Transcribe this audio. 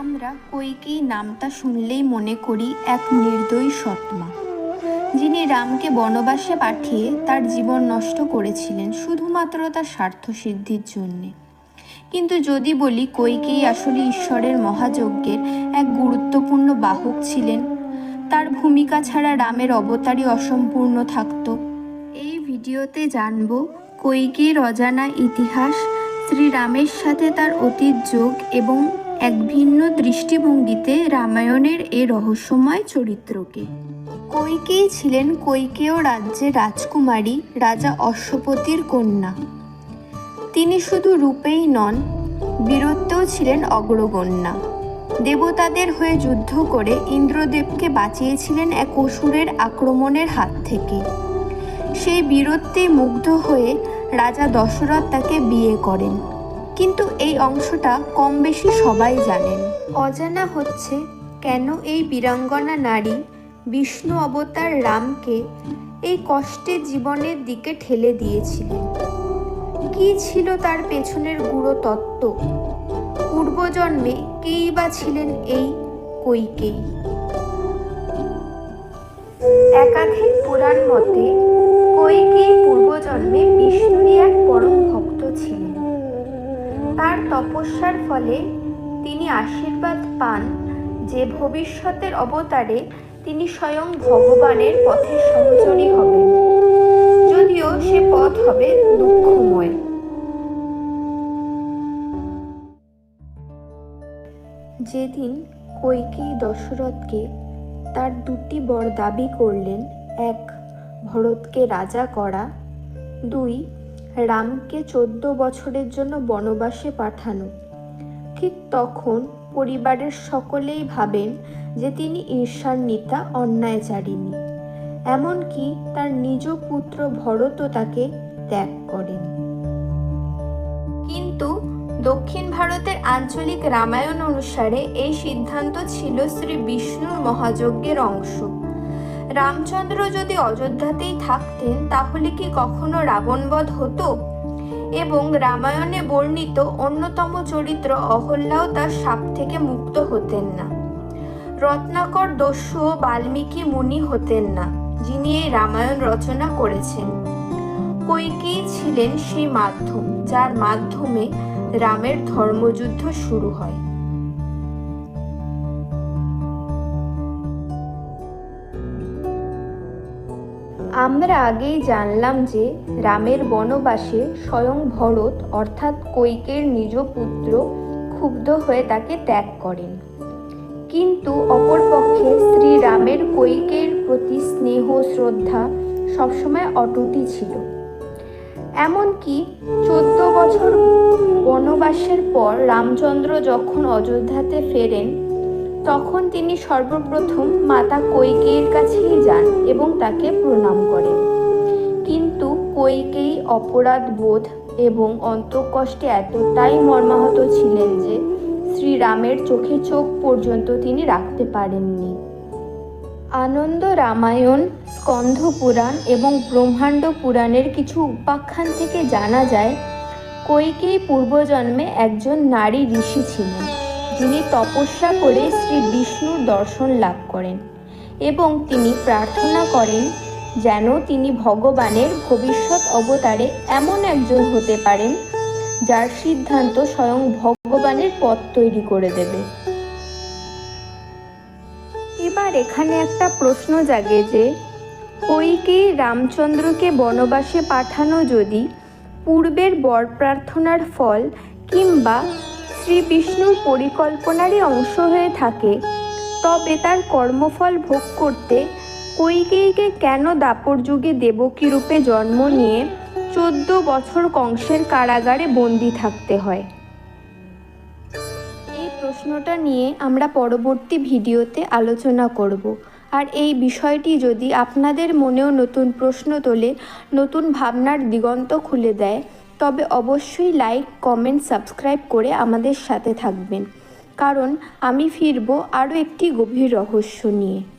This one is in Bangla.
আমরা কৈকেয়ী নামটা শুনলেই মনে করি এক নির্দয়ী সৎমা। যিনি রামকে বনবাসে পাঠিয়ে তার জীবন নষ্ট করেছিলেন শুধুমাত্র তার স্বার্থসিদ্ধির জন্যে। কিন্তু যদি বলি কৈকেয়ী আসলে ঈশ্বরের মহাযজ্ঞের এক গুরুত্বপূর্ণ বাহক ছিলেন, তার ভূমিকা ছাড়া রামের অবতারই অসম্পূর্ণ থাকত। এই ভিডিওতে জানব কৈকেয়ীর অজানা ইতিহাস, শ্রীরামের সাথে তার অতীত যোগ এবং এক ভিন্ন দৃষ্টিভঙ্গিতে রামায়ণের এ রহস্যময় চরিত্রকে। কৈকেয়ী ছিলেন কৈকেয় রাজ্যের রাজকুমারী রাজা অশ্বপতির কন্যা। তিনি শুধু রূপেই নন, বীরত্বেও ছিলেন অগ্রগণ্যা। দেবতাদের হয়ে যুদ্ধ করে ইন্দ্রদেবকে বাঁচিয়েছিলেন এক অসুরের আক্রমণের হাত থেকে। সেই বীরত্বে মুগ্ধ হয়ে রাজা দশরথ তাকে বিয়ে করেন। কিন্তু এই অংশটা কম বেশি সবাই জানেন। অজানা হচ্ছে কেন এই বীরাঙ্গনা নারী বিষ্ণু অবতার রামকে এই কষ্টের জীবনের দিকে ঠেলে দিয়েছিলেন। কি ছিল তার পেছনের গুঁড়ো তত্ত্ব? পূর্বজন্মে কেই বা ছিলেন এই কৈকেয়ী? একাধিক পুরাণ মতে তপস্যার ফলে তিনি আশীর্বাদ পান যে ভবিষ্যতের অবতারে তিনি স্বয়ং ভগবানের পথের সহচরী হবেন। যদিও সে পথ হবে দুঃখময়। যেদিন কৈকেয়ী দশরথকে তার দুটি বর দাবি করলেন, এক ভরতকে রাজা করা, দুই রামকে চোদ্দ বছরের জন্য বনবাসে পাঠানো। ঠিক তখন পরিবারের সকলেই ভাবেন যে তিনি ঈর্ষান্বিতা অন্যায়চারিণী এমনকি তার নিজ পুত্র ভরতও তাকে ত্যাগ করেন। কিন্তু দক্ষিণ ভারতের আঞ্চলিক রামায়ণ অনুসারে এই সিদ্ধান্ত ছিল শ্রী বিষ্ণুর মহাযজ্ঞের অংশ। রামচন্দ্র যদি অযোধ্যাতেই থাকতেন, তাহলে কি কখনো রাবণবধ হতো? এবং রামায়ণে বর্ণিত অন্যতম চরিত্র অহল্যাও তার সাপ থেকে মুক্ত হতেন না। রত্নাকর দস্যু বাল্মীকি মুনি হতেন না, যিনি এই রামায়ণ রচনা করেছেন। কৈকেয়ী ছিলেন সেই মাধ্যম, যার মাধ্যমে রামের ধর্মযুদ্ধ শুরু হয়। আমরা আগেই জানলাম যে রামের বনবাসে স্বয়ং ভরত, অর্থাৎ কৈকের নিজ পুত্র ক্ষুব্ধ হয়ে তাকে ত্যাগ করেন। কিন্তু অপরপক্ষে শ্রীরামের কৈকের প্রতি স্নেহ, শ্রদ্ধা সবসময় অটুটি ছিল। এমনকি চোদ্দ বছর বনবাসের পর রামচন্দ্র যখন অযোধ্যাতে ফেরেন তখন তিনি সর্বপ্রথম মাতা কৈকেয়ীর কাছেই যান এবং তাকে প্রণাম করেন। কিন্তু কৈকেয়ী অপরাধ বোধ এবং অন্তঃকষ্টে এতটাই মর্মাহত ছিলেন যে শ্রীরামের চোখে চোখ পর্যন্ত তিনি রাখতে পারেননি। আনন্দ রামায়ণ, স্কন্ধ পুরাণ এবং ব্রহ্মাণ্ড পুরাণের কিছু উপাখ্যান থেকে জানা যায়, কৈকেয়ী পূর্বজন্মে একজন নারী ঋষি ছিলেন। যিনি তপস্যা করে শ্রী বিষ্ণুর দর্শন লাভ করেন এবং তিনি প্রার্থনা করেন যেন তিনি ভগবানের ভবিষ্যৎ অবতারে এমন একজন হতে পারেন যার সিদ্ধান্ত স্বয়ং ভগবানের পথ তৈরি করে দেবে। এবার এখানে একটা প্রশ্ন জাগে যে কৈকেয়ী রামচন্দ্রকে বনবাসে পাঠানো যদি পূর্বের বর প্রার্থনার ফল কিংবা শ্রী বিষ্ণুর পরিকল্পনারই অংশ হয়ে থাকে। তবে তার কর্মফল ভোগ করতে কৈকেয়ীকে কেন দাপর যুগে দেবকী রূপে জন্ম নিয়ে চোদ্দ বছর কংসের কারাগারে বন্দি থাকতে হয়? এই প্রশ্নটা নিয়ে আমরা পরবর্তী ভিডিওতে আলোচনা করব। আর এই বিষয়টি যদি আপনাদের মনেও নতুন প্রশ্ন তোলে, নতুন ভাবনার দিগন্ত খুলে দেয় তবে অবশ্যই লাইক, কমেন্ট, সাবস্ক্রাইব করে আমাদের সাথে থাকবেন। কারণ আমি ফিরব আরও একটি গভীর রহস্য নিয়ে।